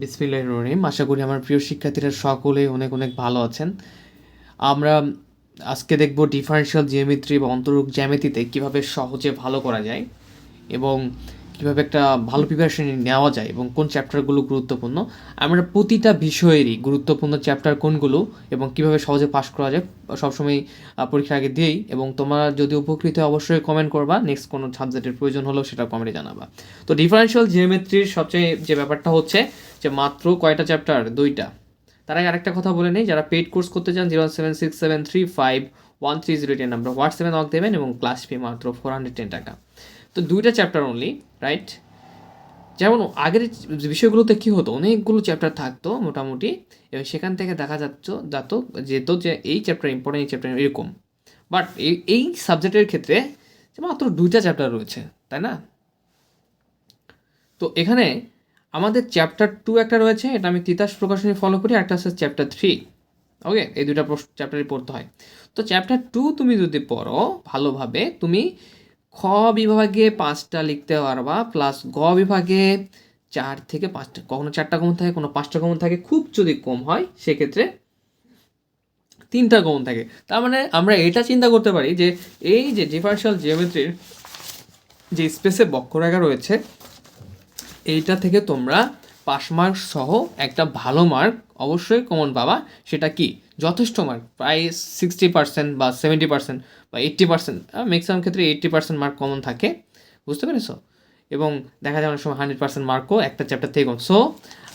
বিসমিল্লাহ রহিম। আশা করি আমার প্রিয় শিক্ষার্থীরা সকলেই অনেক অনেক ভালো আছেন। আমরা আজকে দেখব ডিফারেন্সিয়াল জিওমেট্রি বা অন্তরূপ জ্যামিতিতে কীভাবে সহজে ভালো করা যায় এবং কীভাবে একটা ভালো প্রিপারেশন নেওয়া যায় এবং কোন চ্যাপ্টারগুলো গুরুত্বপূর্ণ, আমরা প্রতিটা বিষয়েরই গুরুত্বপূর্ণ চ্যাপ্টার কোনগুলো এবং কীভাবে সহজে পাশ করা যায় সবসময় পরীক্ষার আগে দিয়েই এবং তোমরা যদি উপকৃত হয় অবশ্যই কমেন্ট করবা নেক্সট কোনো সাবজেক্টের প্রয়োজন হলেও সেটা কমেন্টে জানাবা। তো ডিফারেন্সিয়াল জিওমেট্রির সবচেয়ে যে ব্যাপারটা হচ্ছে যে মাত্র কয়টা চ্যাপ্টার দুইটা। তার আগে আরেকটা কথা বলে নেই, যারা পেড কোর্স করতে চান zero seven six seven three five one three zero ten number হোয়াটসঅ্যাপে নক দেবেন এবং ক্লাস ফি মাত্র ফোর হান্ড্রেড টেন টাকা। তো দুইটা চ্যাপ্টার অনলি রাইট যেমন আগের বিষয়গুলোতে কী হতো, অনেকগুলো চ্যাপ্টার থাকতো মোটামুটি, এবং সেখান থেকে দেখা যাচ্ছ, যাত যেত যে এই চ্যাপ্টার ইম্পর্টেন্ট এই চ্যাপ্টার এরকম। বাট এই এই সাবজেক্টের ক্ষেত্রে যে মাত্র দুইটা চ্যাপ্টার রয়েছে, তাই না? তো এখানে আমাদের চ্যাপ্টার টু একটা রয়েছে, এটা আমি তিতাস প্রকাশনী ফলো করি একটা আছে চ্যাপ্টার থ্রি ওকে এই দুইটা চ্যাপ্টারই পড়তে হয়। তো চ্যাপ্টার টু তুমি যদি পড়ো ভালোভাবে, তুমি খ বিভাগে পাঁচটা লিখতে পারবা প্লাস গ বিভাগে চার থেকে পাঁচটা, কখনো চারটা কমন থাকে, কোনো পাঁচটা কমন থাকে, খুব যদি কম হয়, সেক্ষেত্রে তিনটা কমন থাকে। তার মানে আমরা এটা চিন্তা করতে পারি যে, এই যে ডিফারেন্সিয়াল জিওমেট্রির যে স্পেসে বক্ররেখা রয়েছে, এইটা থেকে তোমরা পাস মার্ক সহ একটা ভালো মার্ক অবশ্যই কমন পাবা। সেটা কি? যথেষ্ট মার্ক প্রায় সিক্সটি পার্সেন্ট বা সেভেন্টি পার্সেন্ট বা এইট্টি পার্সেন্ট ম্যাক্সিমাম ক্ষেত্রে এইট্টি পার্সেন্ট মার্ক কমন থাকে, বুঝতে পেরেছ? এবং দেখা যায় অনেক সময় হান্ড্রেড পার্সেন্ট মার্কও একটা চ্যাপ্টার থেকে কম সো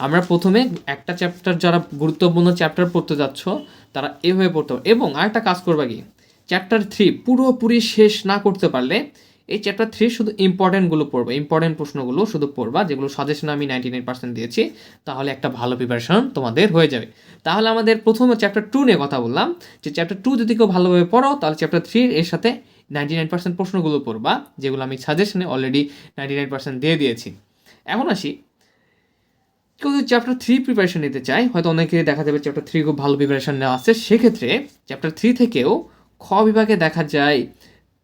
আমরা প্রথমে একটা চ্যাপ্টার যারা গুরুত্বপূর্ণ চ্যাপ্টার পড়তে যাচ্ছ, তারা এভাবে পড়তে এবং আরেকটা কাজ করবা কি? চ্যাপ্টার থ্রি পুরোপুরি শেষ না করতে পারলে এই চ্যাপ্টার থ্রি শুধু ইম্পর্টেন্টগুলো পড়বা ইম্পর্টেন্ট প্রশ্নগুলো শুধু পড়বা, যেগুলো সাজেশন আমি নাইনটি নাইন পার্সেন্ট দিয়েছি, তাহলে একটা ভালো প্রিপারেশন তোমাদের হয়ে যাবে। তাহলে আমাদের প্রথম চ্যাপ্টার টু নিয়ে কথা বললাম। যে চ্যাপ্টার টু যদি কেউ ভালোভাবে পড়ো, তাহলে চ্যাপ্টার থ্রি এর সাথে নাইনটি নাইন পার্সেন্ট প্রশ্নগুলো পড়বা, যেগুলো আমি সাজেশনে অলরেডি নাইনটি নাইন পার্সেন্ট দিয়ে দিয়েছি। এখন আসি। কেউ যদি চ্যাপ্টার থ্রি প্রিপারেশন নিতে চায়, হয়তো অনেকে দেখা যাবে চ্যাপ্টার থ্রি খুব ভালো প্রিপারেশন নেওয়া আছে, সেক্ষেত্রে চ্যাপ্টার থ্রি থেকেও খ বিভাগে দেখা যায়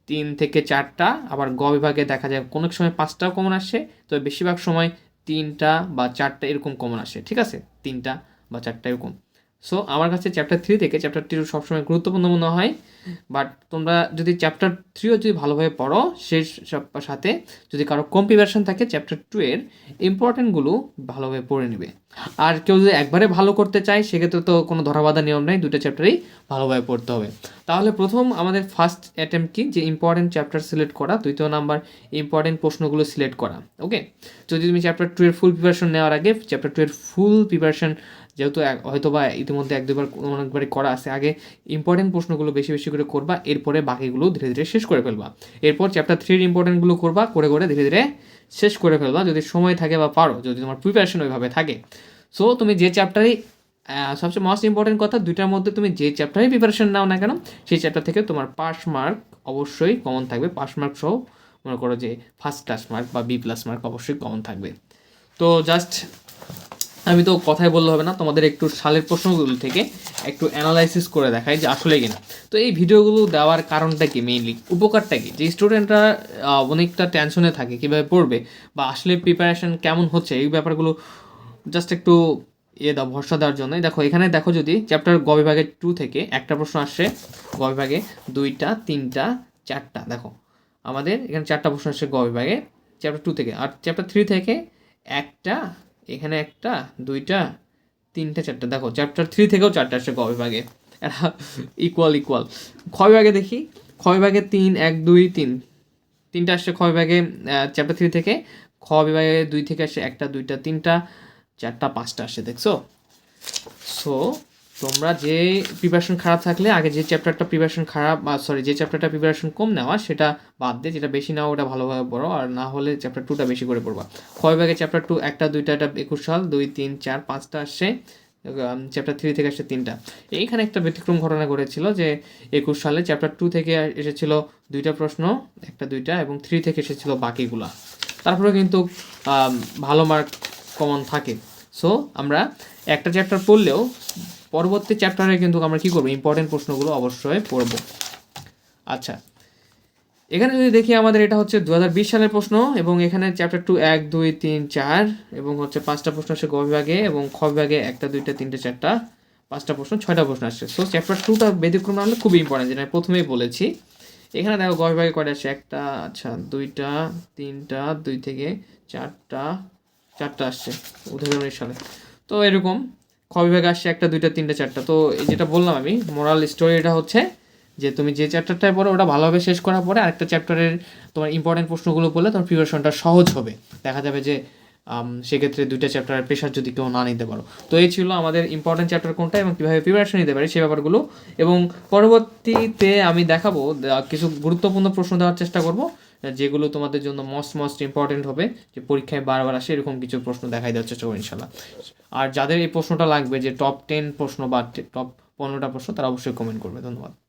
তিন থেকে চারটা, আবার গ বিভাগে দেখা যায় কোনো সময় পাঁচটাও কমন আসে, তবে বেশিরভাগ সময় তিনটা বা চারটা এরকম কমন আসে, ঠিক আছে? তিনটা বা চারটা এরকম। সো আমার কাছে চ্যাপ্টার থ্রি থেকে চ্যাপ্টার টু সবসময় গুরুত্বপূর্ণ মনে হয় বাট তোমরা যদি চ্যাপ্টার থ্রিও যদি ভালোভাবে পড়ো সব- সাথে যদি কারও কম প্রিপারেশন থাকে চ্যাপ্টার টু এর ইম্পর্টেন্টগুলো ভালোভাবে পড়ে নেবে। আর কেউ যদি একবারে ভালো করতে চায়, সেক্ষেত্রে তো কোনো ধরাবাধা নিয়ম নেই দুটো চ্যাপ্টারেই ভালোভাবে পড়তে হবে। তাহলে প্রথম আমাদের ফার্স্ট অ্যাটেম্প কি? যে ইম্পর্টেন্ট চ্যাপ্টার সিলেক্ট করা, দ্বিতীয় নাম্বার ইম্পর্টেন্ট প্রশ্নগুলো সিলেক্ট করা ওকে যদি তুমি চ্যাপ্টার টু এর ফুল প্রিপারেশন নেওয়ার আগে চ্যাপ্টার টু এর ফুল প্রিপারেশন যেহেতু হয়তো বা ইতিমধ্যে এক দুবার অনেকবারই করা আছে, আগে ইম্পর্টেন্ট প্রশ্নগুলো বেশি বেশি করে করবা, এরপরে বাকিগুলো ধীরে ধীরে শেষ করে ফেলবা। এরপর চ্যাপ্টার থ্রির ইম্পর্টেন্টগুলো করবা, করে করে ধীরে ধীরে শেষ করে ফেলবা, যদি সময় থাকে বা পারো, যদি তোমার প্রিপারেশন ওইভাবে থাকে। সো তুমি যে চ্যাপ্টারই সবচেয়ে মোস্ট ইম্পর্টেন্ট কথা, দুইটার মধ্যে তুমি যে চ্যাপ্টারই প্রিপারেশন নাও না কেন, সেই চ্যাপ্টার থেকে তোমার পাস মার্ক অবশ্যই কমন থাকবে। পাস মার্ক সহ মনে করো যে ফার্স্ট ক্লাস মার্ক বা বি প্লাস মার্ক অবশ্যই কমন থাকবে। তো জাস্ট আমি তো কথাই বললে হবে না, তোমাদের একটু সালের প্রশ্নগুলো থেকে একটু অ্যানালাইসিস করে দেখাই যে আসলে কিনা। তো এই ভিডিওগুলো দেওয়ার কারণটা কি মেইনলি উপকারটা কি? যে স্টুডেন্টরা অনেকটা টেনশনে থাকে কীভাবে পড়বে বা আসলে প্রিপারেশান কেমন হচ্ছে, এই ব্যাপারগুলো জাস্ট একটু ইয়ে দাও, ভরসা দেওয়ার জন্য দেখো, এখানে দেখো যদি চ্যাপ্টার গ বিভাগের টু থেকে একটা প্রশ্ন আসছে, গ বিভাগে দুইটা, তিনটা, চারটা। দেখো, আমাদের এখানে চারটা প্রশ্ন আসছে গ বিভাগে চ্যাপ্টার টু থেকে। আর চ্যাপ্টার থ্রি থেকে একটা এখানে একটা, দুইটা, তিনটা, চারটা। দেখো চ্যাপ্টার থ্রি থেকেও চারটা আসছে গ বিভাগে। এরা ইকুয়াল ইকুয়াল খ দেখি। খ বিভাগে তিন, এক, দুই, তিন। তিনটা আসছে খ বিভাগে চ্যাপ্টার থ্রি থেকে। খ বিভাগে দুই থেকে আসছে একটা, দুইটা, তিনটা, চারটা, পাঁচটা আসছে, দেখছ? সো তোমরা যে প্রিপারেশন খারাপ থাকলে, আগে যে চ্যাপ্টারটা প্রিপারেশন খারাপ, বা সরি যে চ্যাপ্টারটা প্রিপারেশন কম নেওয়া, সেটা বাদ দিয়ে যেটা বেশি নেওয়া, ওটা ভালোভাবে পড়ো, আর না হলে চ্যাপ্টার টুটা বেশি করে পড়বা। ক্ষয় ভাগে চ্যাপ্টার টু একটা, দুইটা এটা একুশ সাল, দুই, তিন, চার, পাঁচটা আসছে চ্যাপ্টার থ্রি থেকে আসছে তিনটা। এইখানে একটা ব্যতিক্রম ঘটনা ঘটেছিল যে একুশ সালে চ্যাপ্টার টু থেকে এসেছিল দুইটা প্রশ্ন, একটা, দুইটা, এবং থ্রি থেকে এসেছিল বাকিগুলা। তারপরে কিন্তু ভালো মার্ক কমন থাকে। সো আমরা একটা চ্যাপ্টার পড়লেও পরবর্তী চ্যাপ্টারে কিন্তু আমরা কী করব? ইম্পর্টেন্ট প্রশ্নগুলো অবশ্যই পড়ব। আচ্ছা এখানে যদি দেখি আমাদের এটা হচ্ছে দু হাজার বিশ সালের প্রশ্ন এবং এখানে চ্যাপ্টার টু এক, দুই, তিন, চার এবং হচ্ছে পাঁচটা প্রশ্ন আসছে গ বিভাগে এবং খ বিভাগে একটা, দুইটা, তিনটে, চারটা, পাঁচটা প্রশ্ন, ছয়টা প্রশ্ন আসছে সো চ্যাপ্টার টুটা ব্যতিক্রম না হলে খুবই ইম্পর্টেন্ট যেটা প্রথমেই বলেছি। এখানে দেখো গ বিভাগে কয়টা আসছে একটা আচ্ছা দুইটা, তিনটা, দুই থেকে চারটা চারটা আসছে উনিশ সালে। তো এরকম খ বিভাগে আসছে একটা, দুইটা, তিনটা, চারটা। তো যেটা বললাম আমি মোরাল স্টোরি এটা হচ্ছে যে তুমি যে চ্যাপ্টারটায় পড়ো, ওটা ভালোভাবে শেষ করার পরে আরেকটা চ্যাপ্টারের তোমার ইম্পর্টেন্ট প্রশ্নগুলো পড়লে তোমার প্রিপারেশনটা সহজ হবে। দেখা যাবে যে সেক্ষেত্রে দুইটা চ্যাপ্টারের প্রেশার যদি কেউ না নিতে পারো। তো এই ছিল আমাদের ইম্পর্টেন্ট চ্যাপ্টার কোনটা এবং কীভাবে প্রিপারেশন নিতে পারি সে ব্যাপারগুলো। এবং পরবর্তীতে আমি দেখাবো কিছু গুরুত্বপূর্ণ প্রশ্ন দেওয়ার চেষ্টা করব। যেগুলো তোমাদের জন্য মোস্ট মোস্ট ইম্পর্টেন্ট হবে, যে পরীক্ষায় বারবার আসে এরকম কিছু প্রশ্ন দেখাই দেওয়ার চেষ্টা করব ইনশাল্লাহ। আর যাদের এই প্রশ্নটা লাগবে, যে টপ টেন প্রশ্ন বা টপ পনেরোটা প্রশ্ন, তারা অবশ্যই কমেন্ট করবে। ধন্যবাদ।